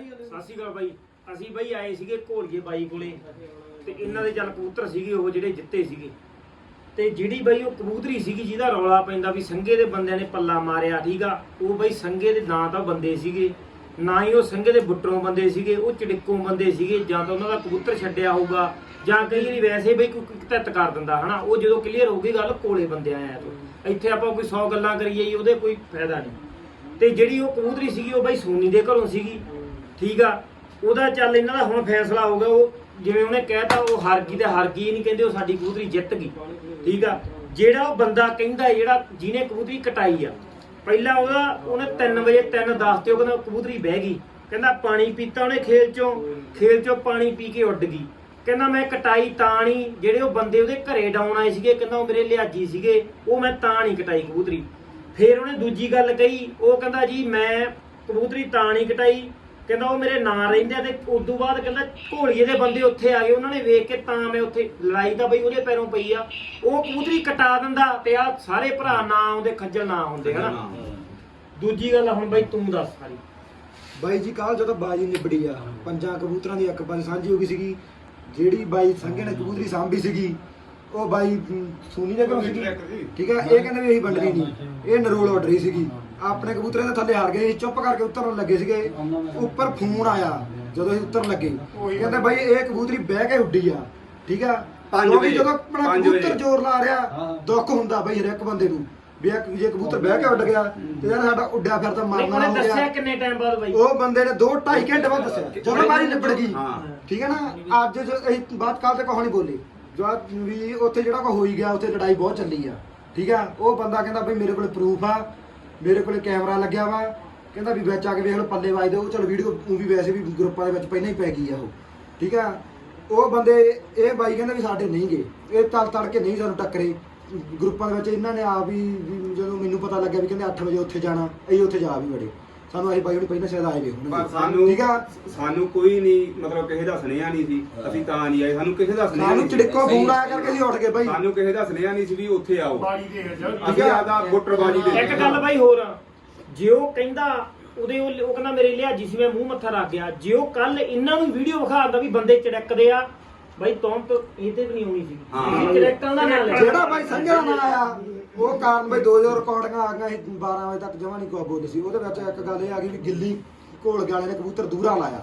ਸਤਿ ਸ਼੍ਰੀ ਅਕਾਲ ਬਾਈ। ਅਸੀਂ ਬਾਈ ਆਏ ਸੀਗੇ ਘੋਲਗੇ ਬਾਈ ਕੋਲੇ। ਤੇ ਇਹਨਾਂ ਦੇ ਚੱਲ ਕਬੂਤਰ ਸੀਗੇ, ਉਹ ਜਿਹੜੇ ਜਿੱਤੇ ਸੀਗੇ। ਤੇ ਜਿਹੜੀ ਬਾਈ ਉਹ ਕਬੂਤਰੀ ਸੀਗੀ, ਜਿਹਦਾ ਰੌਲਾ ਪੈਂਦਾ ਵੀ ਸੰਗੇ ਦੇ ਬੰਦਿਆਂ ਨੇ ਪੱਲਾ ਮਾਰਿਆ, ਠੀਕ ਆ? ਉਹ ਬਾਈ ਸੰਗੇ ਦੇ ਨਾਂ ਤਾਂ ਬੰਦੇ ਸੀਗੇ। ਨਾ ਹੀ ਉਹ ਸੰਗੇ ਦੇ ਬੁੱਟਰੋਂ ਬੰਦੇ ਸੀਗੇ, ਉਹ ਚੜਿੱਕੋਂ ਬੰਦੇ ਸੀਗੇ, ਜਾਂ ਤਾਂ ਉਹਨਾਂ ਦਾ ਕਬੂਤਰ ਛੱਡਿਆ ਹੋਊਗਾ, ਜਾਂ ਕਈ ਵਾਰੀ ਵੈਸੇ ਬਈ ਕੋਈ ਤੱਤ ਕਰ ਦਿੰਦਾ, ਹਨਾ? ਉਹ ਜਦੋਂ ਕਲੀਅਰ ਹੋ ਗਈ ਗੱਲ, ਕੋਲੇ ਬੰਦੇ ਆਇਆ ਤੋਂ। ਇੱਥੇ ਆਪਾਂ ਕੋਈ 100 ਗੱਲਾਂ ਕਰੀਏ ਜੀ, ਉਹਦੇ ਕੋਈ ਫਾਇਦਾ ਨਹੀਂ। ਤੇ ਜਿਹੜੀ ਉਹ ਕਬੂਤਰੀ ਸੀਗੀ, ਉਹ ਬਾਈ ਸੋਨੀ ਦੇ ਘਰੋਂ ਸੀਗੀ। ਠੀਕ ਆ? ਉਹਦਾ ਚੱਲ ਇਹਨਾਂ ਦਾ ਹੁਣ ਫੈਸਲਾ ਹੋ ਗਿਆ, ਉਹ ਜਿਵੇਂ ਉਹਨੇ ਕਹਿਤਾ, ਉਹ ਹਾਰ ਗਈ ਤੇ ਹਾਰ ਗਈ ਨਹੀਂ ਕਹਿੰਦੇ ਉਹ ਸਾਡੀ ਕਬੂਤਰੀ ਜਿੱਤ ਗਈ। ਠੀਕ ਆ? ਜਿਹੜਾ ਉਹ ਬੰਦਾ ਕਹਿੰਦਾ, ਜਿਹੜਾ ਜਿਹਨੇ ਕਬੂਤਰੀ ਕਟਾਈ ਆ, ਪਹਿਲਾਂ ਉਹਦਾ, ਉਹਨੇ 3 ਵਜੇ 3:10 ਤੇ ਉਹ ਕਹਿੰਦਾ ਕਬੂਤਰੀ ਬਹਿ ਗਈ। ਕਹਿੰਦਾ ਪਾਣੀ ਪੀਤਾ ਉਹਨੇ ਖੇਲ ਚੋਂ ਖੇਲ ਚੋਂ ਪਾਣੀ ਪੀ ਕੇ ਉੱਡ ਗਈ। ਕਹਿੰਦਾ ਮੈਂ ਕਟਾਈ ਤਾਂ ਨਹੀਂ, ਜਿਹੜੇ ਉਹ ਬੰਦੇ ਉਹਦੇ ਘਰੇ ਡਾਉਣ ਆਏ ਸੀਗੇ, ਕਹਿੰਦਾ ਉਹ ਮੇਰੇ ਲਿਆਜੀ ਸੀਗੇ, ਉਹ ਮੈਂ ਤਾਂ ਨਹੀਂ ਕਟਾਈ ਕਬੂਤਰੀ। ਫਿਰ ਉਹਨੇ ਦੂਜੀ ਗੱਲ ਕਹੀ, ਉਹ ਕਹਿੰਦਾ ਜੀ ਮੈਂ ਕਬੂਤਰੀ ਤਾਂ ਨਹੀਂ ਕਟਾਈ ਕਹਿੰਦਾ ਉਹ ਮੇਰੇ ਨਾਂ ਰਹਿੰਦੇ ਆ ਤੇ ਉਦੋਂ ਬਾਅਦ ਕਹਿੰਦਾ ਘੋੜੀਏ ਦੇ ਬੰਦੇ ਉੱਥੇ ਆ ਗਏ ਉਹਨਾਂ ਨੇ ਵੇਖ ਕੇ ਤਾਂ ਮੈਂ ਉੱਥੇ ਲੜਾਈ ਤਾਂ ਬਈ ਉਹਦੇ ਪੈਰੋਂ ਪਈ ਆ। ਉਹ ਕਬੂਤਰੀ ਕਟਾ ਦਿੰਦਾ ਤੇ ਆ ਸਾਰੇ ਭਰਾ ਨਾ ਆਉਂਦੇ ਖੱਜਲ ਨਾ ਹੁੰਦੇ ਹਨਾ? ਦੂਜੀ ਗੱਲ ਹੁਣ ਬਈ ਤੂੰ ਦੱਸ ਸਾਰੀ। ਬਾਈ ਜੀ ਕੱਲ ਜਦੋਂ ਬਾਜੀ ਨਿਬੜੀ ਆ ਪੰਜਾਂ ਕਬੂਤਰਾਂ ਦੀ ਇੱਕ ਬਾਜੀ ਸਾਂਝੀ ਹੋ ਗਈ ਸੀਗੀ ਜਿਹੜੀ ਬਾਈ ਸੰਘੇ ਨੇ ਕਬੂਤਰੀ ਸਾਂਭੀ ਸੀਗੀ ਉਹ ਬਾਈ ਸੋਨੀ ਦੇ ਘਰੋਂ ਸੀਗੀ ਠੀਕ ਹੈ ਇਹ ਕਹਿੰਦੇ ਵੀ ਅਸੀਂ ਵੰਡਣੀ ਨਹੀਂ। ਇਹ ਨਰੋਲ ਰਹੀ ਸੀਗੀ। ਆਪਣੇ ਕਬੂਤਰਾਂ ਦੇ ਥੱਲੇ ਹਾਰ ਗਏ ਸੀ, ਚੁੱਪ ਕਰਕੇ ਉਤਰਨ ਲੱਗੇ ਸੀਗੇ। ਉੱਪਰ ਫੋਨ ਆਇਆ ਜਦੋਂ ਅਸੀਂ ਉਤਰਨ ਲੱਗੇ। ਕਹਿੰਦੇ ਬਾਈ ਇਹ ਕਬੂਤਰੀ ਬਹਿ ਕੇ ਉੱਡੀ ਆ ਠੀਕ ਆ? ਪੰਜ ਕਿਉਂਕਿ ਵਜੇ। ਜਦੋਂ ਆਪਣਾ ਕਬੂਤਰ। ਜ਼ੋਰ ਲਾ ਰਿਹਾ ਦੁੱਖ ਹੁੰਦਾ ਬਾਈ ਹਰ ਇੱਕ ਬੰਦੇ ਨੂੰ ਵੀ ਇਹ ਜੇ ਕਬੂਤਰ ਬਹਿ ਕੇ ਉੱਡ ਗਿਆ ਤੇ ਯਾਰ ਸਾਡਾ ਉੱਡਿਆ ਫਿਰ ਤਾਂ ਮਰਨਾ ਹੋ ਦੱਸਿਆ ਗਿਆ ਕਿੰਨੇ ਟਾਈਮ ਬਾਅਦ ਬਈ? ਉਹ ਬੰਦੇ ਨੇ 2 2.5 ਘੰਟੇ ਬਾਅਦ ਦੱਸਿਆ ਜਦੋਂ ਬਾਰੀ ਨਿਬੜ ਗਈ। ਠੀਕ ਹੈ ਨਾ? ਅੱਜ ਜੋ ਅਸੀਂ ਬਾਤ ਕੱਲ ਤੇ ਕਹਾਣੀ ਬੋਲੀ। ਜੋ ਵੀ ਉੱਥੇ ਜਿਹੜਾ ਕੋ ਹੋਈ ਗਿਆ, ਉੱਥੇ ਲੜਾਈ ਬਹੁਤ ਚੱਲੀ ਆ। ਠੀਕ ਆ? ਉਹ ਬੰਦਾ ਕਹਿੰਦਾ ਬਈ ਮੇਰੇ ਕੋਲ ਪ੍ਰੂਫ ਆ, ਮੇਰੇ ਕੋਲ ਕੈਮਰਾ ਲੱਗਿਆ ਵਾ। ਕਹਿੰਦਾ ਵੀ ਵਿੱਚ ਆ ਕੇ ਵੇਖ ਲਓ, ਪੱਲੇ ਵੱਜਦੇ ਉਹ ਚਲ ਵੀਡੀਓ ਉਹ ਵੀ ਵੈਸੇ ਵੀ ਗਰੁੱਪਾਂ ਦੇ ਵਿੱਚ ਪਹਿਲਾਂ ਹੀ ਪੈ ਗਈ ਆ ਉਹ। ਠੀਕ ਆ? ਉਹ ਬੰਦੇ, ਇਹ ਬਾਈ ਕਹਿੰਦਾ ਵੀ ਸਾਡੇ ਨਹੀਂ ਗਏ। ਇਹ ਤਲ ਤੜ ਕੇ ਨਹੀਂ ਸਾਨੂੰ ਟੱਕਰੇ। ਗਰੁੱਪਾਂ ਦੇ ਵਿੱਚ ਇਹਨਾਂ ਨੇ ਆਪ ਹੀ, ਵੀ ਜਦੋਂ ਮੈਨੂੰ ਪਤਾ ਲੱਗਿਆ ਵੀ ਕਹਿੰਦੇ 8 ਵਜੇ ਉੱਥੇ ਜਾਣਾ, ਅਸੀਂ ਉੱਥੇ ਜਾ ਵੀ ਵੜੇ। ਸਾਨੂੰ ਅਸੀਂ ਬਾਈ ਹੁਣ ਪਹਿਲਾਂ ਸ਼ਾਇਦ ਆਏ ਵੇ ਪਰ ਹੁਣ ਸਾਨੂੰ ਠੀਕ ਆ? ਸਾਨੂੰ ਕੋਈ ਨਹੀਂ ਮਤਲਬ ਕਿਸੇ ਦਾ ਸੁਨੇਹਾ ਨਹੀਂ ਸੀ। ਅਸੀਂ ਤਾਂ ਨਹੀਂ ਆਏ। ਸਾਨੂੰ ਕਿਸੇ ਦਾ ਸੁਨੇਹਾ ਸਾਨੂੰ ਨਹੀਂ ਸੀ। ਚੜਿੱਕੋ ਫੋਨ ਆਇਆ ਕਰਕੇ ਅਸੀਂ ਉੱਠ ਗਏ ਬਾਈ। ਸਾਨੂੰ ਕਿਸੇ ਦਾ ਸੁਨੇਹਾ ਨਹੀਂ ਸੀ ਵੀ ਉੱਥੇ ਆਓ। ਠੀਕ ਅਸੀਂ ਆ। ਆਦਾ ਗੁੱਟਰਬਾਜੀ ਦੇ ਇੱਕ ਗੱਲ ਬਾਈ ਹੋਰ। ਆ ਜੇ ਉਹ ਕਹਿੰਦਾ ਉਹਦੇ ਉਹ ਉਹ ਕਹਿੰਦਾ ਮੇਰੇ ਲਿਆਜੀ ਸੀ ਮੈਂ ਮੂੰਹ ਮੱਥਾ ਰੱਖ ਗਿਆ। ਜੇ ਉਹ ਕੱਲ ਇਹਨਾਂ ਨੂੰ ਵੀਡੀਓ ਵਿਖਾਉਂਦਾ ਵੀ ਬੰਦੇ ਚੜਕਦੇ ਆ ਬਾਈ ਤੋਂ ਤਾਂ ਇਹਦੇ ਵੀ ਨਹੀਂ ਆਉਣੀ ਸੀ। ਹਾਂ। ਚੜਕਾਂ ਦਾ ਨਾਂ ਲੈ ਜਿਹੜਾ ਬਾਈ ਸੰਘੇ ਦਾ ਨਾਂ ਆਇਆ ਉਹ ਕਾਰਨ ਬਾਈ 2000 ਰਿਕਾਰਡਿੰਗਾਂ ਆ ਗਈਆਂ ਸੀ 12 ਵਜੇ ਤੱਕ ਜਮਾ ਨਹੀਂ ਕੋਈ ਬੋਲਦੇ ਸੀ। ਉਹਦੇ ਵਿੱਚ ਇੱਕ ਗੱਲ ਇਹ ਆ ਗਈ ਵੀ ਗਿੱਲੀ ਘੋਲ ਵਾਲੇ ਨੇ ਕਬੂਤਰ ਦੂਰਾ ਲਾਇਆ।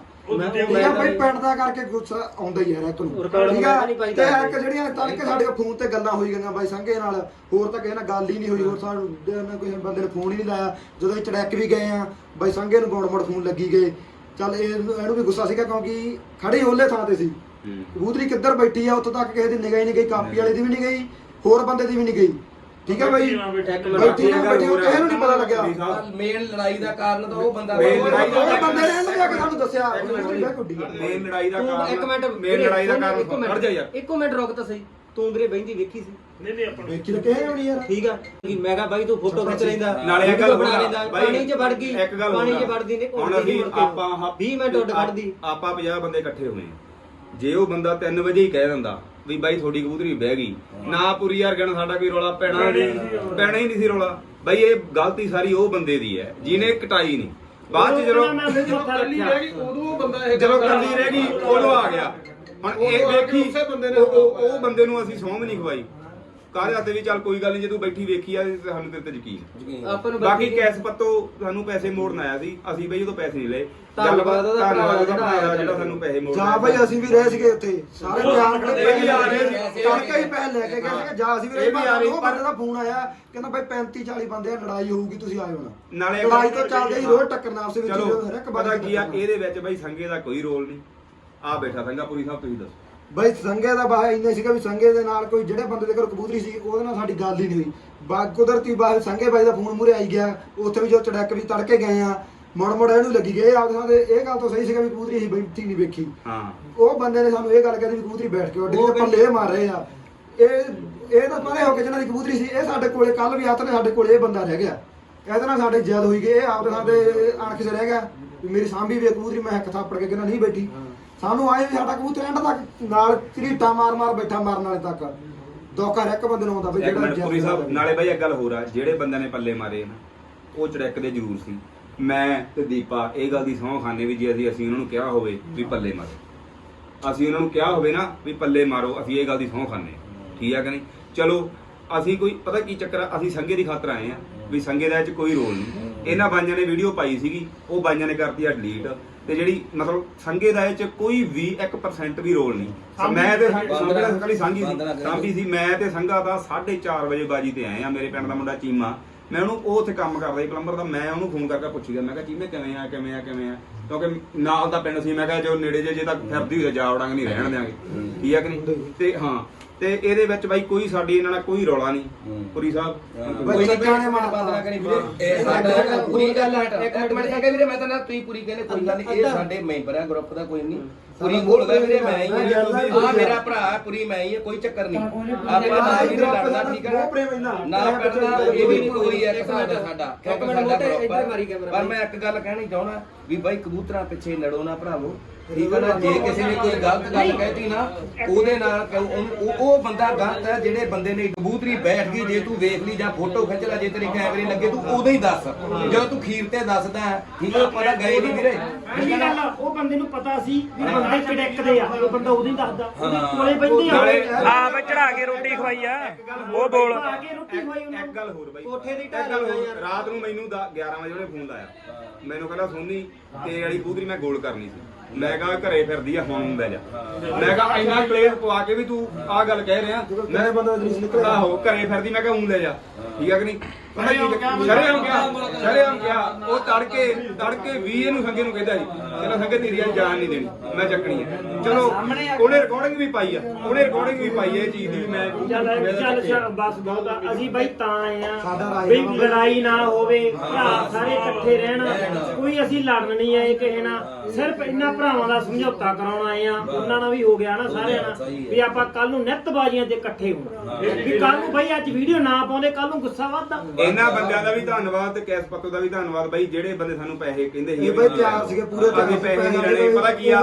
ਆ ਬਾਈ ਪਿੰਡ ਦਾ ਕਰਕੇ ਗੁੱਸਾ ਆਉਂਦਾ ਹੀ ਹੈ ਇੱਕ ਨੂੰ। ਠੀਕ ਆ? ਮੈਂ ਤੇ। ਇੱਕ ਜਿਹੜੀਆਂ ਤੜਕੇ ਸਾਡੇ ਫੋਨ ਤੇ ਗੱਲਾਂ ਹੋਈ ਗਈਆਂ ਬਾਈ ਸੰਘੇ ਨਾਲ ਹੋਰ ਤਾਂ ਕਿਸੇ ਨਾਲ ਗੱਲ ਹੀ ਨਹੀਂ ਹੋਈ ਹੋਰ ਸਾਨੂੰ ਨਾ ਕਿਸੇ ਬੰਦੇ ਨੇ ਫੋਨ ਹੀ ਨਹੀਂ ਲਾਇਆ। ਜਦੋਂ ਇਹ ਚੜੈਕ ਵੀ ਗਏ ਆ ਬਾਈ ਸੰਘੇ ਨੂੰ ਗੋੜ ਮੋੜ ਫੋਨ ਲੱਗੀ ਗਏ। ਚੱਲ ਇਹ ਇਹਨੂੰ ਵੀ ਗੁੱਸਾ ਸੀਗਾ ਕਿਉਂਕਿ ਖੜੀ ਹੋਲੇ ਥਾਂ ਤੇ ਸੀ। ਕਬੂਤਰੀ ਕਿੱਧਰ ਬੈਠੀ ਆ ਉੱਥੋਂ ਤੱਕ ਕਿਸੇ ਦੀ ਨਿਗਾਹ ਹੀ ਨਹੀਂ ਗਈ ਕਾਪੀ ਵਾਲੇ ਦੀ ਵੀ ਨਹੀਂ ਗਈ ਹੋਰ ਬੰਦੇ ਦੀ ਵੀ ਨਹੀਂ ਗਈ। ਠੀਕ ਹੈ ਬਾਈ? ਇੱਕ ਮਿੰਟ ਬੈਠੀ ਨਾ ਬੈਠੀ ਉਹ ਕਿਸੇ ਨੂੰ ਨਹੀਂ ਪਤਾ ਲੱਗਿਆ। ਮੇਨ ਲੜਾਈ ਦਾ ਕਾਰਨ ਤਾਂ ਉਹ ਬੰਦਾ ਮੇਨ ਉਹ ਲੜਾਈ ਦਾ ਉਹ ਬੰਦੇ ਨੇ ਕੇ ਸਾਨੂੰ ਦੱਸਿਆ। ਮੇਨ ਲੜਾਈ ਕਾਰਨ ਇੱਕ ਮਿੰਟ ਮੇਨ ਲੜਾਈ ਦਾ ਇੱਕ ਕਾਰਨ ਖੜ ਜਾ ਯਾਰ। ਇੱਕੋ ਮਿੰਟ ਰੁਕ ਤਾਂ ਸਹੀ। ਤੂੰ ਵੀਰੇ ਬਹਿੰਦੀ ਵੇਖੀ ਸੀ। ਵੇਖੀ ਤਾਂ ਕਿਸੇ ਨੂੰ ਨਹੀਂ ਯਾਰ। ਠੀਕ ਆ। ਕਿ ਮੈਂ ਕਿਹਾ ਬਾਈ ਤੂੰ ਫੋਟੋ ਖਿੱਚ ਲੈਂਦਾ। ਨਾਲੇ video ਗੱਲ ਬਣਾ ਲੈਂਦਾ। ਬਾਈ, ਪਾਣੀ 'ਚ ਵੜ ਗਈ। ਇੱਕ ਗੱਲ ਪਾਣੀ 'ਚ। ਵੜਦੀ ਨੇ ਹੁਣ ਅਸੀਂ ਆਪਾਂ ਆਹ 20 ਮਿੰਟ ਉੱਡ ਕੱਢਦੀ ਆਪਾਂ 50 ਬੰਦੇ ਇਕੱਠੇ ਹੋਏ ਆ। ਜੇ ਉਹ ਬੰਦਾ 3 ਵਜੇ ਹੀ ਕਹਿ ਦਿੰਦਾ ਵੀ ਬਾਈ ਤੁਹਾਡੀ ਕਬੂਤਰੀ ਬਹਿ ਗਈ। ਨਾ ਪੂਰੀ ਯਾਰ ਕਹਿਣਾ ਸਾਡਾ ਕੋਈ ਰੌਲਾ ਪੈਣਾ ਨਹੀਂ। ਪੈਣਾ ਹੀ ਨਹੀਂ ਸੀ ਰੌਲਾ। ਬਾਈ ਇਹ ਗਲਤੀ ਸਾਰੀ ਉਹ ਬੰਦੇ ਦੀ ਹੈ ਜਿਹਨੇ ਕਟਾਈ ਨਹੀਂ। ਬਾਅਦ ਚ ਜਦੋਂ ਮੂੰਹ ਮੱਥਾ ਰੱਖਿਆ। ਉਦੋਂ ਬੰਦਾ ਇਹ ਜਦੋਂ ਕੱਲੀ ਰਹਿ ਗਈ ਉਦੋਂ ਆ ਗਿਆ। ਹੁਣ ਇਹ ਵੇਖੀ ਉਸੇ ਬੰਦੇ ਨੇ ਉਹ- ਬੰਦੇ ਨੂੰ ਅਸੀਂ ਸੌਂਹ ਨਹੀਂ ਖਵਾਈ। ਕਾਹਦੇ ਹੱਥੇ ਵੀ ਚੱਲ ਕੋਈ ਗੱਲ ਨਹੀਂ ਜੇ ਤੂੰ ਬੈਠੀ ਵੇਖੀ ਆ ਤੇ ਸਾਨੂੰ ਤੇਰੇ ਤੇ ਯਕੀਨ ਆਪਾਂ ਨੂੰ ਬਾਕੀ ਕੈਸ ਪੱਤੋ ਸਾਨੂੰ ਪੈਸੇ ਮੋੜਨ ਆਇਆ ਸੀ ਅਸੀਂ ਬਈ ਉਹ ਪੈਸੇ ਨਹੀਂ ਲਏ। ਧੰਨਵਾਦ ਉਹਦਾ ਧੰਨਵਾਦ ਉਹਦਾ ਭਰਾ ਜਿਹੜਾ ਸਾਨੂੰ ਪੈਸੇ ਮੋੜਨ ਜਾ ਬਾਈ ਅਸੀਂ ਵੀ ਰਹੇ ਸੀਗੇ ਉੱਥੇ। ਸਾਰੇ ਤਿਆਰ ਖੜੇ ਇਹ ਵੀ ਆ ਰਹੇ ਸੀ। ਤੜਕੇ ਹੀ ਪੈਸੇ ਲੈ ਕੇ ਗਏ ਸੀਗੇ। ਜਾ ਅਸੀਂ ਵੀ ਰਹੇ ਇਹ ਵੀ ਆ ਰਹੇ ਉਹ ਪਰ- ਬੰਦੇ ਦਾ ਫੋਨ ਆਇਆ ਕਹਿੰਦਾ ਬਾਈ 35 40 ਬੰਦੇ ਆ ਲੜਾਈ ਹੋਊਗੀ ਤੁਸੀਂ ਆਇਓ ਨਾ ਨਾਲੇ ਲੜਾਈ ਤਾਂ ਚੱਲਦੀ ਹੀ ਰੋਜ਼ ਟੱਕਰ ਆਪਸ ਵਿੱਚ ਚਲੋ ਹਰ ਇੱਕ ਪਤਾ ਬੰਦੇ ਕੀ ਆ ਇਹਦੇ ਵਿੱਚ ਬਈ ਸੰਗੇ ਦਾ ਕੋਈ ਰੋਲ ਨਹੀਂ। ਆ ਬੈਠਾ ਸੰਗਾ ਪੂਰੀ ਸਾਹਿਬ ਤੁਸੀਂ ਦੱਸੋ। ਬਾਈ ਸੰਗੇ ਦਾ ਬਾਹ ਇੰਨੇ ਸੀਗਾ ਵੀ ਸੰਗੇ ਦੇ ਨਾਲ ਕੋਈ ਜਿਹੜੇ ਬੰਦੇ ਦੇ ਘਰ ਕਬੂਤਰੀ ਸੀ ਉਹਦੇ ਨਾਲ ਸਾਡੀ ਗੱਲ ਹੀ ਨਹੀਂ ਹੋਈ। ਬਾ ਕੁਦਰਤੀ ਬਾਹ ਸੰਗੇ ਬਾਈ ਦਾ ਫੋਨ ਮੂਰੇ ਆਈ ਗਿਆ ਉੱਥੇ ਵੀ ਜੋ ਚੜੈਕ ਵੀ ਤੜਕੇ ਗਏ ਆ ਮੁੜ ਮੁੜ ਇਹਨੂੰ ਲੱਗੀ ਗਏ ਆਪਦੇ ਤੇ ਇਹ ਗੱਲ ਤਾਂ ਸਹੀ ਸੀਗਾ ਵੀ ਕਬੂਤਰੀ ਅਸੀਂ ਬੈਠੀ ਨਹੀਂ ਵੇਖੀ। ਹਾਂ। ਉਹ ਬੰਦੇ ਨੇ ਸਾਨੂੰ ਇਹ ਗੱਲ ਕਹਿੰਦੀ ਵੀ ਕਬੂਤਰੀ ਬੈਠ ਕੇ ਉੱਡ ਗਈ ਤੇ ਪੱਲੇ ਮਾਰ ਰਹੇ ਆ। ਇਹ ਇਹ ਤਾਂ ਪਰੇ ਹੋ ਕੇ ਜਿਹਨਾਂ ਦੀ ਕਬੂਤਰੀ ਸੀ ਇਹ ਸਾਡੇ ਕੋਲੇ ਕੱਲ ਵੀ ਆਤ ਨੇ ਸਾਡੇ ਕੋਲੇ ਇਹ ਬੰਦਾ ਰਹਿ ਗਿਆ। ਇਹਦੇ ਨਾਲ ਸਾਡੇ ਜਦ ਹੋਈ ਗਏ ਇਹ ਆਪਦੇ ਸਾਡੇ ਅਣਖ 'ਚ ਰਹਿ ਗਿਆ ਵੀ ਮੇਰੀ ਸਾਂਭੀ ਵੀ ਕਬੂਤਰੀ ਮੈਂ ਹੱਕ ਥਾਪੜ ਕੇ ਕਹਿੰਦਾ ਨਹੀਂ ਬੈਠੀ। ਸਾਨੂੰ ਆਏ ਵੀ ਸਾਡਾ ਕਬੂਤਰ ਐਂਡ ਤੱਕ ਨਾਲ ਝਰੀਟਾ ਮਾਰ ਮਾਰ ਬੈਠਾ ਮਾਰਨ ਵਾਲੇ ਤੱਕ। ਦੋਕਾ ਇੱਕ ਬੰਦੇ ਨੂੰ ਆਉਂਦਾ ਵੀ ਇੱਕ ਜਿਹੜਾ ਮਿੰਟ ਪੂਰੀ ਸਾਹਿਬ। ਨਾਲੇ ਬਈ ਇੱਕ ਗੱਲ ਹੋਰ ਆ ਜਿਹੜੇ ਬੰਦਿਆਂ ਨੇ ਪੱਲੇ ਮਾਰੇ ਨਾ ਉਹ ਚੜੈਕ ਦੇ ਜ਼ਰੂਰ ਸੀ। ਮੈਂ ਤੇ ਦੀਪਾ ਇਹ ਗੱਲ ਦੀ ਸਹੁੰ ਖਾਨੇ ਵੀ ਜੇ ਅਸੀਂ ਅਸੀਂ ਉਹਨਾਂ ਨੂੰ ਕਿਹਾ ਹੋਵੇ ਵੀ ਪੱਲੇ ਮਾਰੋ। ਅਸੀਂ ਉਹਨਾਂ ਨੂੰ ਕਿਹਾ ਹੋਵੇ ਨਾ ਵੀ ਪੱਲੇ ਮਾਰੋ ਅਸੀਂ ਇਹ ਗੱਲ ਦੀ ਸਹੁੰ ਖਾਨੇ ਠੀਕ ਆ ਕਿ ਨਹੀਂ? ਚਲੋ ਅਸੀਂ ਕੋਈ ਪਤਾ ਕੀ ਚੱਕਰ ਆ ਅਸੀਂ ਸੰਗੇ ਦੀ ਖਾਤਰ ਆਏ ਆ ਵੀ ਸੰਗੇ ਦਾ ਇਹ ਚ ਕੋਈ ਰੋਲ ਨਹੀਂ। ਇਹਨਾਂ ਬਾਈਆਂ ਨੇ ਵੀਡੀਓ ਪਾਈ ਸੀਗੀ ਉਹ ਬਾਈਆਂ ਨੇ ਕਰਤੀ ਆ ਡਿਲੀਟ ਤੇ ਜਿਹੜੀ ਮਤਲਬ ਸੰਗੇ ਦਾ ਇਹ ਚ ਕੋਈ ਵੀ 1% ਵੀ ਰੋਲ ਨਹੀਂ। ਮੈਂ ਤੇ ਸੰਗੇ ਦਾ ਸੰਗਲੀ ਸੰਗੀ ਸੀ। ਸਾਂਭੀ ਸੀ। ਮੈਂ ਤੇ ਸੰਗਾ ਦਾ 4:30 ਵਜੇ ਬਾਜੀ ਤੇ ਆਏ ਆ ਮੇਰੇ ਪਿੰਡ ਦਾ ਮੁੰਡਾ ਚੀਮਾ। ਮੈਂ ਉਹਨੂੰ ਉਹ ਉੱਥੇ ਕੰਮ ਕਰਦਾ ਸੀ ਪਲੰਬਰ ਦਾ। ਮੈਂ ਉਹਨੂੰ ਫੋਨ ਕਰਕੇ ਪੁੱਛੀ ਗਿਆ। ਮੈਂ ਕਿਹਾ ਚੀਮੇ ਕਿਵੇਂ ਆ? ਕਿਵੇਂ ਆ? ਕਿਵੇਂ ਆ? ਕਿਉਂਕਿ ਨਾਲ ਦਾ ਪਿੰਡ ਸੀ ਮੈਂ ਕਿਹਾ ਜੋ ਨੇੜੇ ਜੇ ਜੇ ਤੱਕ ਫਿਰਦੀ ਹੋਈ ਜਾ ਵੜਾਂਗੇ ਨਹੀਂ ਰਹਿਣ ਦਿਆਂਗੇ। ਠੀਕ ਆ ਕਿ ਨਹੀਂ? ਤੇ ਹਾਂ ਤੇ ਇਹਦੇ ਵਿੱਚ ਬਾਈ ਕੋਈ ਸਾਡੀ ਇਹਨਾਂ ਨਾਲ ਕੋਈ ਰੌਲਾ ਨਹੀਂ। ਪੁਰੀ ਸਾਹਿਬ ਬਈ ਚੱਕਾਂ ਨੇ ਬੰਦ ਨਾ ਕਰੀ ਵੀਰੇ ਇਹ ਸਾਡਾ ਪੂਰੀ ਗੱਲ ਹੈ। ਇੱਕ ਮਿੰਟ ਮੈਂ ਕਿਹਾ ਵੀਰੇ ਮੈਂ ਤਾਂ ਨਾ ਤੁਸੀਂ ਪੂਰੀ ਕਹਿੰਦੇ ਕੋਈ ਗੱਲ ਨਹੀਂ। ਇਹ ਸਾਡੇ ਮੈਂਬਰ ਆ ਗਰੁੱਪ ਦਾ ਕੋਈ ਨਹੀਂ। ਪੂਰੀ ਬੋਲਦਾ ਵੀਰੇ ਮੈਂ ਹੀ ਆ। ਮੇਰਾ ਭਰਾ ਹੈ, ਪੂਰੀ ਮੈਂ ਹੀ ਹੈ ਕੋਈ ਚੱਕਰ ਨਹੀਂ। ਆਪਾਂ ਨਾ ਵੀਰੇ ਲੜਨਾ ਠੀਕ ਹੈ ਨਾ ਨਾ ਕਰਨਾ ਇਹ ਵੀ ਕੋਈ ਇੱਕ ਸਾਡਾ ਸਾਡਾ ਕਿਉਂਕਿ ਮਿੰਟ ਸਾਡਾ ਮੋਟੇ group ਇੱਧਰ ਹੈ। ਮਾਰੀ ਕੈਮਰਾ ਪਰ ਮੈਂ ਇੱਕ ਗੱਲ ਕਹਿਣੀ ਚਾਹਣਾ ਵੀ ਬਾਈ ਕਬੂਤਰਾਂ ਪਿੱਛੇ ਲੜੋ ਨਾ ਭਰਾਵੋ ਠੀਕ ਹੈ ਨਾ? ਜੇ ਕਿਸੇ ਨੇ ਕੋਈ ਗਲਤ ਗੱਲ ਕਹਿਤੀ ਨਾ ਉਹਦੇ ਨਾਲ ਕਹੋ- ਉਹ ਉਹ- ਉਹ ਬੰਦਾ ਗਲਤ ਹੈ ਜਿਹੜੇ ਬੰਦੇ ਨੇ ਕਬੂਤਰੀ ਬੈਠ ਗਈ ਜੇ ਤੂੰ ਵੇਖ ਲਈ ਜਾਂ ਫੋਟੋ ਖਿੱਚ ਲੈ ਜੇ ਤੇਰੇ ਕੈਮਰੇ ਲੱਗੇ ਤੂੰ ਉਦੋਂ ਹੀ ਦੱਸ। ਜਦੋਂ ਤੂੰ ਖੀਰ ਤੇ ਦੱਸਦਾ ਹੈ, ਠੀਕ ਹੈ ਪਤਾ ਗਏ ਨਹੀਂ ਵੀਰੇ। ਪਹਿਲੀ ਗੱਲ ਆ, ਉਹ ਬੰਦੇ ਨੂੰ ਪਤਾ ਸੀ ਵੀ ਬੰਦੇ ਕਿੜਕਦੇ ਆ। ਉਹ ਬੰਦਾ ਉਦੋਂ ਹੀ ਦੱਸਦਾ। ਉਹਦੇ ਕੋਲੇ ਬੈਠੇ ਆ। ਨਾਲੇ ਆਪ ਚੜਾ ਕੇ ਰੋਟੀ ਖਵਾਈ ਆ। ਉਹ ਬੋਲ। ਆ ਕੇ ਰੋਟੀ ਖਵਾਈ ਉਹਨਾਂ। ਇੱਕ ਨੂੰ ਗੱਲ ਹੋਰ ਬਾਈ। ਕੋਠੇ ਦੀ ਇੱਕ ਢਾਲ ਗੱਲ ਆ ਹੋਰ, ਯਾਰ। ਰਾਤ ਨੂੰ ਮੈਨੂੰ ਦਾ- 11 ਵਜੇ ਉਹਨੇ ਫੋਨ ਲਾਇਆ। ਮੈਨੂੰ ਕਹਿੰਦਾ ਸੋਨੀ ਤੇਰੇ ਵਾਲੀ ਕਬੂਤਰੀ ਮੈਂ ਗੋਲ ਕਰਨੀ ਸੀ। ਮੈਂ ਕਿਹਾ ਘਰੇ ਫਿਰਦੀ ਆ ਹੁਣ ਲੈ ਜਾ ਮੈਂ ਕਿਹਾ ਇੰਨਾ ਕਲੇਰ ਪਵਾ ਕੇ ਵੀ ਤੂੰ ਆਹ ਗੱਲ ਕਹਿ ਰਿਹਾ। ਕਿੰਨੇ ਬੰਦੇ ਨਿਕਲਿਆ ਆਹੋ ਘਰੇ ਫਿਰਦੀ ਮੈਂ ਕਿਹਾ ਹੁਣ ਲੈ ਜਾ। ਠੀਕ ਆ ਕਿ ਨਹੀਂ? ਸ਼ਰਿਆਮ ਕਿਹਾ ਸ਼ਰਿਆਮ ਕਿਹਾ ਉਹ ਤੜਕੇ ਤੜਕੇ ਵੀ ਇਹਨੂੰ ਸੰਗੇ ਨੂੰ ਕਹਿੰਦਾ ਸੀ ਕਹਿੰਦਾ ਸੰਗੇ ਤੇਰੀ ਜਾਨ ਨਹੀਂ ਦੇਣੀ ਮੈਂ ਚੱਕਣੀ ਹੈ ਚਲੋ ਉਹਨੇ ਰਿਕਾਰਡਿੰਗ ਵੀ ਪਾਈ ਆ ਉਹਨੇ ਰਿਕਾਰਡਿੰਗ ਵੀ ਪਾਈ ਹੈ ਇਹ ਚੀਜ਼ ਦੀ ਵੀ ਮੈਂ ਚੱਲ ਚੱਲ ਚੱਲ ਬਸ ਬਹੁਤ ਆ। ਅਸੀਂ ਬਾਈ ਤਾਂ ਆਏ ਸਾਡਾ ਆ ਰਾਏ ਵੀ ਲੜਾਈ ਨਾ ਹੋਵੇ ਭਰਾ ਸਾਰੇ ਇਕੱਠੇ ਰਹਿਣ। ਕੋਈ ਅਸੀਂ ਲੜਨ ਨਹੀਂ ਆਏ ਕਿਸੇ ਨਾਲ। ਸਿਰਫ ਇਹਨਾਂ ਭਰਾਵਾਂ ਦਾ ਸਮਝੌਤਾ ਕਰਾਉਣ ਆਏ ਆ। ਉਹਨਾਂ ਨਾਲ ਵੀ ਹੋ ਗਿਆ ਨਾ ਸਾਰਿਆਂ ਨਾਲ। ਵੀ ਆਪਾਂ ਕੱਲ ਨੂੰ ਨਿੱਤ ਬਾਜ਼ੀਆਂ ਤੇ ਇਕੱਠੇ ਹੋਣਾ। ਵੀ ਕੱਲ ਨੂੰ ਬਾਈ ਅੱਜ ਵੀਡੀਓ ਨਾ ਪਾਉਂਦੇ ਕੱਲ ਨੂੰ ਗੁੱਸਾ ਵੱਧਦਾ। ਇਹਨਾਂ ਬੰਦਿਆਂ ਦਾ ਵੀ ਧੰਨਵਾਦ ਤੇ ਕੈਸ ਪੱਤੋ ਦਾ ਵੀ ਧੰਨਵਾਦ ਬਾਈ ਜਿਹੜੇ ਬੰਦੇ ਸਾਨੂੰ ਪੈਸੇ ਕਹਿੰਦੇ ਸੀ ਇਹ ਬਾਈ ਤਿਆਰ ਸੀਗੇ, ਪੂਰੇ ਤਿਆਰ ਪੈਸੇ ਨਹੀਂ ਲੈਣੇ ਪਤਾ ਕੀ ਆ।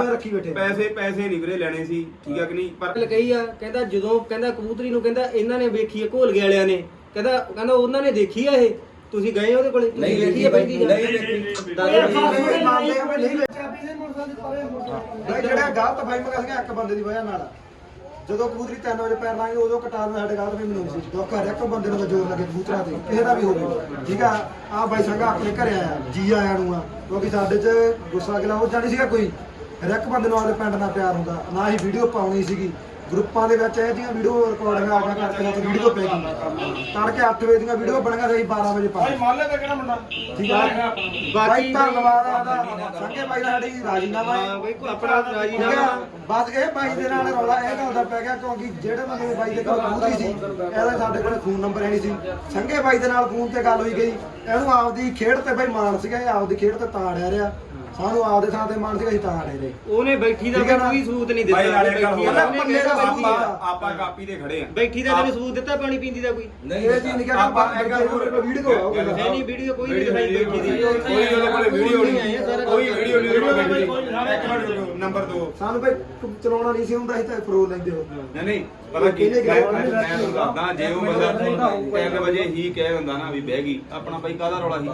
ਪੈਸੇ ਪੈਸੇ ਨਹੀਂ ਵੀਰੇ ਲੈਣੇ ਸੀ ਠੀਕ ਆ ਕਿ ਨਹੀਂ? ਪਰ ਗੱਲ ਕਹੀ ਆ ਕਹਿੰਦਾ ਜਦੋਂ ਕਹਿੰਦਾ ਕਬੂਤਰੀ ਨੂੰ ਕਹਿੰਦਾ ਇਹਨਾਂ ਨੇ ਵੇਖੀ ਆ ਘੋਲਗੇ ਵਾਲਿਆਂ ਨੇ। ਕਹਿੰਦਾ ਕਹਿੰਦਾ ਉਹਨਾਂ ਨੇ ਦੇਖੀ ਆ ਇਹ? ਤੁਸੀਂ ਗਏ ਉਹਦੇ ਕੋਲੇ? ਨਹੀਂ ਵੇਖੀ ਆ ਬਾਈ, ਪਹਿਲੀ ਨਹੀਂ ਵੇਖੀ। ਇਹ ਖਾਸ ਇਹ ਥੋੜ੍ਹੀ ਮੰਨਦੇ ਆ ਲੜਾਈ ਵੀ ਨਹੀਂ ਵੇਚਿਆ ਬਈ ਜਿਹੜਾ ਗਲਤ ਫਾਈ ਮਗਾ ਸੀਗਾ ਇੱਕ ਬੰਦੇ ਦੀ ਵਜ੍ਹਾ ਨਾਲ। ਜਦੋਂ ਕਬੂਤਰੀ 3 ਵਜੇ ਪੈਰ ਲਾਂਗੇ, ਉਦੋਂ ਕਟਾਰ ਸਾਡੇ ਗਲਤ ਵੀ ਮੈਨੂੰ ਸੀ। ਦੁੱਖ ਆ ਰਿਹਾ ਇੱਕ ਬੰਦੇ ਨੂੰ ਤਾਂ ਜ਼ੋਰ ਲੱਗੇ ਕਬੂਤਰਾਂ ਤੇ। ਕਿਸੇ ਦਾ ਵੀ ਹੋਵੇ। ਠੀਕ ਆ? ਆ ਬਾਈ ਸੰਗਾ ਆਪਣੇ ਘਰੇ ਆਇਆ, ਜੀ ਆਇਆ ਨੂੰ ਆ। ਕਿਉਂਕਿ ਸਾਡੇ 'ਚ ਗੁੱਸਾ ਗਿਲਾ ਉਹ ਜਾਣੀ ਸੀਗਾ ਕੋਈ। ਹਰ ਇੱਕ ਬੰਦੇ ਨੂੰ ਆਪਣੇ ਪਿੰਡ ਨਾਲ ਪਿਆਰ ਹੁੰਦਾ। ਨਾ ਹੀ ਵੀਡੀਓ ਪਾਉਣੀ ਸੀਗੀ। ਗਰੁੱਪਾਂ ਦੇ ਵਿੱਚ ਇਹ ਜੀਆਂ ਵੀਡੀਓ ਰਿਕਾਰਡਿੰਗਾਂ ਆਪਣਾ ਕਰਕੇ ਨਾ ਵੀਡੀਓ ਪੈ ਗਈ। ਤੜਕੇ 8 ਵਜੇ ਦੀਆਂ ਵੀਡੀਓ ਬਣੀਆਂ ਸੀ 12 ਵਜੇ ਪਾ ਮਾਲੇ ਦਾ ਕਿਹੜਾ ਮੁੰਡਾ? ਠੀਕ ਆ। ਬਾਕੀ ਧੰਨਵਾਦ ਆਦਾ ਸੰਗੇ ਬਾਈ ਦਾ ਸਾਡੀ ਰਾਜੀਨਾਮਾ ਹੈ। ਹਾਂ ਬਈ ਆਪਣਾ ਠੀਕ ਰਾਜੀਨਾਮਾ ਆ। ਬਸ ਇਹ ਬਾਈ ਦੇ ਨਾਲ ਰੌਲਾ ਇਹ ਗੱਲ ਦਾ ਪੈ ਗਿਆ ਕਿਉਂਕਿ ਜਿਹੜੇ ਬੰਦੇ ਬਾਈ ਦੇ ਕੋਲ ਕਬੂਤਰੀ ਸੀ ਇਹਦਾ ਸਾਡੇ ਕੋਲ ਫੋਨ ਨੰਬਰ ਹੈ ਨਹੀਂ ਸੀ। ਸੰਗੇ ਬਾਈ ਦੇ ਨਾਲ ਫੋਨ ਤੇ ਗੱਲ ਹੋਈ ਗਈ। ਇਹਨੂੰ ਆਪਦੀ ਖੇਡ ਤੇ ਬਾਈ ਮਾਣ ਸੀਗਾ ਇਹ ਆਪਦੀ ਖੇਡ ਤੇ ਤਾਂ ਅੜਿਆ ਰਿਹਾ। ਸਾਨੂੰ ਆਪਦੇ ਥਾਂ ਤੇ ਮਾਣ ਸੀਗਾ ਅਸੀਂ ਤਾਂ ਅੜੇ ਰਹੇ ਉਹਨੇ ਬੈਠੀ ਦਾ ਠੀਕ ਨਾ? ਕੋਈ ਸਬੂਤ ਨਹੀਂ ਬਾਈ ਦਿੱਤਾ ਨਾਲੇ ਵੀ ਗੱਲ ਬੈਠੀ ਆ ਹੋਰ ਆ, ਉਹਨੇ ਪੱਲੇ ਦਾ ਕਿਹਾ ਬੈਠੀ ਆ। ਬੰਦਾ। ਆਪਾਂ ਕਾਪੀ ਤੇ ਖੜੇ ਆ। ਬੈਠੀ ਦਾ ਤੈਨੂੰ ਸਬੂਤ ਦਿੱਤਾ ਪਾਣੀ ਪੀਂਦੀ ਦਾ ਕੋਈ? ਇਹ ਚੀਜ਼ ਨਹੀਂ ਕਹਿੰਦਾ ਆਪਾਂ ਇਹ ਗੱਲ ਹੋਰ ਵੀਡੀਓ ਆਉਗਾ ਹੈ ਨਹੀਂ ਵੀਡੀਓ ਕੋਈ ਨਹੀਂ ਦਿਖਾਈ ਬੈਠੀ ਦੀ ਕੋਈ ਉਹਦੇ ਕੋਲੇ ਵੀਡੀਓ ਨਹੀਂ। ਕੋਈ ਵੀਡੀਓ ਨਹੀਂ ਉਹਦੇ ਕੋਲ ਬੈਠੀ। ਦੀ। ਨੰਬਰ 2 ਸਾਨੂੰ ਬਾਈ ਚਲਾਉਣਾ ਨਹੀਂ ਸੀ ਹੁੰਦਾ ਅਸੀਂ ਤਾਂ ਪ੍ਰੋ ਲੈਂਦੇ ਹੋ। ਨਹੀਂ ਨਹੀਂ ਪਤਾ ਕੀ ਮੈਂ ਮੈਂ ਤੁਹਾਨੂੰ ਦੱਸਦਾ ਜੇ ਉਹ ਬੰਦਾ 3 ਵਜੇ ਹੀ ਕਹਿ ਦਿੰਦਾ ਨਾ ਵੀ ਬਹਿ ਗਈ। ਆਪਣਾ ਬਾਈ ਕਾਹਦਾ ਰੌਲਾ ਸੀ?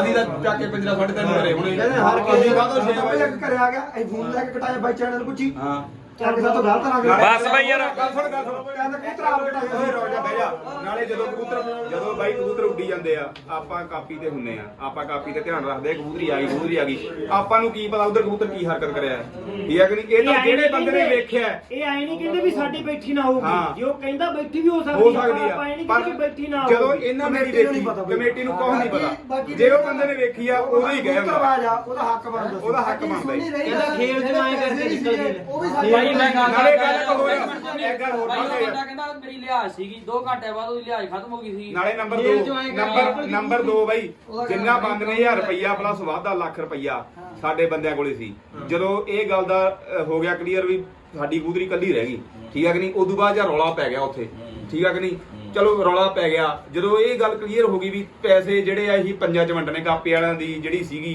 ਅਸੀਂ ਤਾਂ ਚੱਕ ਕੇ ਪਿੰਜਰਾ ਸਾਢੇ ਤਿੰਨ ਘਰੇ ਹੁਣੇ। ਕਹਿੰਦੇ ਹਰ ਕਿਸੇ ਦਾ ਵਜੇ? ਇੱਕ ਘਰੇ ਆ ਗਿਆ ਅਸੀਂ ਫੋਨ ਲੈ ਕੇ ਕਟਾਇਆ ਬਾਈ ਚੈਨਲ ਪੁੱਛੀ। ਹਾਂ। ਚੱਲ ਕਿਸੇ ਤੋਂ ਗਲਤ ਨਾ ਕਰੇ ਬਸ ਬਾਈ ਯਾਰ। ਗੱਲ ਸੁਣ ਗੱਲ ਸੁਣ ਕਹਿੰਦਾ ਕਬੂਤਰ ਆਪ ਕਟਾਇਆ ਓਏ ਰੋ ਜਾ ਬਹਿ ਜਾ ਨਾਲੇ ਜਦੋਂ ਕਬੂਤਰ ਜਦੋਂ ਬਾਈ ਕਬੂਤਰ ਉੱਡੀ ਜਾਂਦੇ ਆ ਆਪਾਂ ਕਾਪੀ ਤੇ ਹੁੰਨੇ ਆ ਆਪਾਂ ਕਾਪੀ ਤੇ ਧਿਆਨ ਰੱਖਦੇ ਆ ਕਬੂਤਰੀ ਆ ਗਈ ਕਬੂਤਰੀ ਆ ਗਈ ਆਪਾਂ ਨੂੰ ਕੀ ਪਤਾ ਉਧਰ ਕਬੂਤਰ ਕੀ ਹਰਕਤ ਕਰਿਆ ਹੈ। ਠੀਕ ਹੈ ਕਿ ਨਹੀਂ ਇਹ ਤਾਂ ਜਿਹੜੇ ਬੰਦੇ ਨੇ ਵੇਖਿਆ ਹੈ, ਇਹ ਆਏ ਨਹੀਂ ਕਹਿੰਦੇ ਵੀ ਸਾਡੀ ਬੈਠੀ ਨਾ ਹੋਊਗੀ ਹਾਂ। ਜੇ ਉਹ ਕਹਿੰਦਾ ਬੈਠੀ ਵੀ ਹੋ ਹੋ ਸਕਦੀ ਸਕਦੀ ਆਪਾਂ ਇਹ ਆ ਨਹੀਂ ਪਰ ਕਹਿੰਦੇ ਵੀ ਬੈਠੀ ਨਾ ਜਦੋਂ ਹੋਊਗੀ ਇਹਨਾਂ ਨੇ ਕਮੇਟੀ ਨੂੰ ਵੇਖੀ ਨਹੀਂ ਪਤਾ ਬਈ। ਕਮੇਟੀ ਨੂੰ ਕੁਝ ਨਹੀਂ ਪਤਾ ਬਾਕੀ ਜੇ ਉਹ ਬੰਦੇ ਨੇ ਵੇਖੀ ਆ ਉਦੋਂ ਹੀ ਗਏ ਕਬੂਤਰ ਹੁੰਦਾ ਬਾਜ ਆ ਉਹਦਾ ਹੱਕ ਬਣਦਾ ਸੀ। ਉਹਦਾ ਹੱਕ ਬਣਦਾ ਜੀ। ਕਹਿੰਦਾ ਖੇਲ ਚ ਆਏਂ ਕਰਕੇ ਨਿਕਲ ਗਏ ਨੇ। ਉਹ ਵੀ ਸਾਡੇ ਬਾਈ ਮੈਂ ਗੱਲ ਨਾਲੇ ਗੱਲ ਹੋਰ ਇੱਕ ਗੱਲ ਹੋਰ ਬਾਈ ਉਹ ਕਹਿੰਦਾ ਮੇਰੀ ਲਿਹਾਜ਼ ਸੀਗੀ 2 ਘੰਟੇ ਬਾਅਦ ਉਹਦੀ ਲਿਹਾਜ਼ ਖਤਮ ਹੋ ਗਈ ਸੀ। ਨਾਲੇ ਨੰਬਰ ਜੇਲ੍ਹ 2 ਚੋਂ ਆਏਂ ਨੰਬਰ ਕਰਕੇ ਨੰਬਰ 2 ਬਾਈ ਜਿੰਨਾ ਬੰਦ ਨੇ 1000 ਰੁਪਈਆ ਪਲੱਸ ਵਾਧਾ ਲੱਖ ਰੁਪਈਆ ਸਾਡੇ ਬੰਦਿਆਂ ਕੋਲੇ ਸੀ। ਜਦੋਂ ਇਹ ਗੱਲ ਦਾ ਅ, ਹੋ ਗਿਆ ਕਲੀਅਰ ਵੀ ਸਾਡੀ ਕਬੂਤਰੀ ਕੱਲੀ ਰਹਿ ਗਈ। ਠੀਕ ਹੈ ਕਿ ਨਹੀਂ? ਉਦੋਂ ਬਾਅਦ ਜਾਂ ਰੌਲਾ ਪੈ ਗਿਆ ਉੱਥੇ। ਠੀਕ ਹੈ ਕਿ ਨਹੀਂ? ਚਲੋ ਰੌਲਾ ਪੈ ਗਿਆ। ਜਦੋਂ ਇਹ ਗੱਲ ਕਲੀਅਰ ਹੋ ਗਈ ਵੀ ਪੈਸੇ ਜਿਹੜੇ ਆ ਇਹੀ ਪੰਜਾਂ ਚ ਵੰਡਣੇ ਕਾਪੇ ਵਾਲਿਆਂ ਦੀ ਜਿਹੜੀ ਸੀਗੀ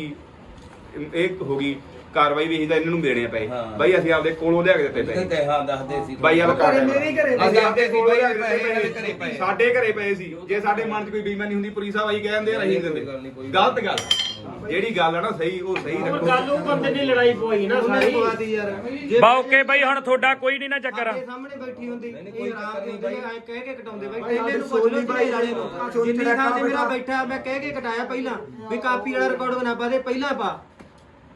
ਇਹ ਹੋ ਗਈ। ਕਾਰਵਾਈ ਵੀ ਇਹੀ ਤਾਂ ਇਹਨਾਂ ਨੂੰ ਦੇਣੇ ਪਏ ਹਾਂ। ਬਾਈ ਅਸੀਂ ਆਪਦੇ ਕੋਲੋਂ ਲਿਆ ਕੇ ਦਿੱਤੇ ਪੈਸੇ। ਤੇ ਹਾਂ ਦੱਸਦੇ ਸੀ। ਬਾਈ ਆਹ ਘਰੇ ਮੇਰੇ ਹੀ ਘਰੇ ਅਸੀਂ ਆਪਦੇ ਕੋਲੋਂ ਲਿਆ ਕੇ ਪੈਸੇ ਦਿੱਤੇ ਘਰੇ ਪਏ। ਸਾਡੇ ਘਰੇ ਪਏ ਸੀ। ਜੇ ਸਾਡੇ ਮਨ 'ਚ ਕੋਈ ਬੇਈਮਾਨੀ ਹੁੰਦੀ ਪੁਲਿਸ ਸਾਹਿਬ ਆਈ ਕਹਿੰਦੇ ਆ, ਨਹੀਂ ਦਿੰਦੇ। ਗਲਤ ਗੱਲ ਜਿਹੜੀ ਗੱਲ ਆ ਨਾ ਸਹੀ ਉਹ ਸਹੀ ਹੁਣ ਰੱਖੋ। ਗੱਲ ਉਹ ਬੰਦੇ ਨੇ ਲੜਾਈ ਪਵਾਈ ਨਾ ਸਾਰੀ। ਪਵਾਤੀ ਯਾਰ। ਜੇ ਬਾ ਓਕੇ ਬਾਈ ਹੁਣ ਤੁਹਾਡਾ ਕੋਈ ਨਹੀਂ ਨਾ ਚੱਕਰ। ਸਾਡੇ ਸਾਹਮਣੇ ਬੈਠੀ ਹੁੰਦੀ ਇਹ ਕੋਈ ਆਰਾਮ ਦੇ ਬਾਈ। ਐ ਕਹਿ ਕੇ ਕਟਾਉਂਦੇ ਬਾਈ ਬਾਈ, ਇਹਨੇ ਨੂੰ ਪੁੱਛ ਲਓ ਬਾਈ ਬਾਈ ਵਾਲੇ ਨੂੰ। ਜਿੰਨੀ ਥਾਂ ਤੇ ਮੇਰਾ ਬੈਠਾ। ਬੈਠਾ ਮੈਂ ਕਹਿ ਕੇ ਕਟਾਇਆ ਪਹਿਲਾਂ। ਵੀ ਕਾਪੀ ਵਾਲਾ ਰਿਕਾਰਡ ਬਣਾ ਪਾ ਦੇ ਪਹਿਲਾਂ ਪਾ।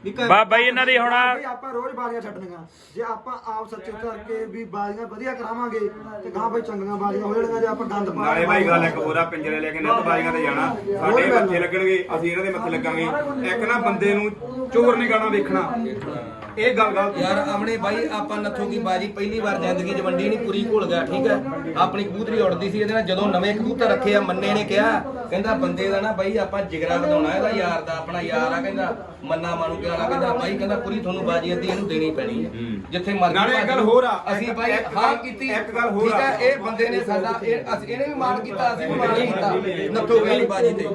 ਵੀ ਕਾ- ਬਾ ਬਾਈ ਇਹਨਾਂ ਦੀ ਹੁਣ ਬਈ ਆਪਾਂ ਰੋਜ਼ ਬਾਜ਼ੀਆਂ ਛੱਡਣੀਆਂ। ਜੇ ਆਪਾਂ ਆਪ ਸੱਚੇ ਕਰਕੇ ਵੀ ਬਾਜ਼ੀਆਂ ਵਧੀਆ ਕਰਾਵਾਂਗੇ ਤੇ ਗਾਂ ਬਈ ਚੰਗੀਆਂ ਬਾਜ਼ੀਆਂ ਹੋ ਜਾਣਗੀਆਂ ਜੇ ਆਪਾਂ ਗੰਦ ਪਾ ਨਾਲੇ ਬਾਈ ਗੱਲ ਇੱਕ ਹੋਰਾ ਪਿੰਜਰੇ ਲੈ ਕੇ ਨਿੱਤ ਬਾਜ਼ੀਆਂ ਤੇ ਜਾਣਾ। ਸਾਡੇ ਮੱਥੇ ਲੱਗਣਗੇ ਅਸੀਂ ਇਹਨਾਂ ਦੇ ਮੱਥੇ ਲੱਗਾਂਗੇ। ਇੱਕ ਨਾ ਬੰਦੇ ਨੂੰ ਚੋਰ ਨਹੀਂ ਗਾਣਾ ਵੇਖਣਾ। ਇਹ ਗੱਲ ਗਲਤ ਯਾਰ ਆਪਣੇ ਬਾਈ ਆਪਾਂ ਨੱਥੋਂ ਕੀ ਬਾਜੀ ਪਹਿਲੀ ਵਾਰ ਜ਼ਿੰਦਗੀ 'ਚ ਵੰਡੀ ਨਹੀਂ ਪੂਰੀ ਘੁਲ ਗਿਆ ਠੀਕ ਹੈ? ਆਪਣੀ ਕਬੂਤਰੀ ਉੜਦੀ ਸੀ ਇਹਦੇ ਨਾਲ ਜਦੋਂ ਨਵੇਂ ਕਬੂਤਰ ਰੱਖੇ ਆ ਮੰਨੇ ਨੇ ਕਿਹਾ ਕਹਿੰਦਾ ਬੰਦੇ ਦਾ ਨਾ ਬਾਈ ਆਪਾਂ ਜਿਗਰਾ ਵਧਾਉਣਾ ਇਹਦਾ ਯਾਰ ਦਾ ਆਪਣਾ ਯਾਰ ਆ ਕਹਿੰਦਾ ਮੰਨਾ ਮਾਣੂ ਕਿਹਾ ਕਹਿੰਦਾ ਬਾਈ ਕਹਿੰਦਾ ਪੂਰੀ ਤੁਹਾਨੂੰ ਬਾਜੀ ਅੱਧੀ ਇਹਨੂੰ ਦੇਣੀ ਪੈਣੀ ਹੈ। ਜਿੱਥੇ ਮਰਜ਼ੀ ਨਾਲੇ ਇੱਕ ਗੱਲ ਹੋਰ ਆ, ਅਸੀਂ ਬਾਈ ਹਾਂ ਕੀਤੀ ਇੱਕ ਗੱਲ ਹੋਰ ਠੀਕ ਹੈ ਆ। ਇਹ ਬੰਦੇ ਨੇ ਸਾਡਾ ਇਹ ਅਸੀਂ ਇਹਨੇ ਵੀ ਮਾਣ ਕੀਤਾ ਅਸੀਂ ਵੀ ਮਾਣ ਕੀਤਾ। ਨੱਥੋਂ ਵਾਲੀ ਬਾਜੀ ਤੇ।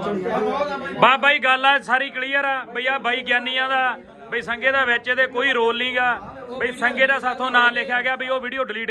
ਬਾ ਬਾਈ ਗੱਲ ਆ ਸਾਰੀ ਕਲੀਅਰ ਆ ਬਈ ਆ ਬਾਈ ਗਿਆਨੀਆਂ ਦਾ ਬਈ ਸੰਗੇ ਦਾ ਵਿੱਚ ਇਹਦੇ ਕੋਈ ਰੋਲ ਨਹੀਂਗਾ ਬਈ ਸੰਗੇ ਦਾ ਸਾਥੋਂ ਨਾਂ ਲਿਖਿਆ ਗਿਆ ਬਈ ਉਹ ਵੀਡੀਓ ਡਿਲੀਟ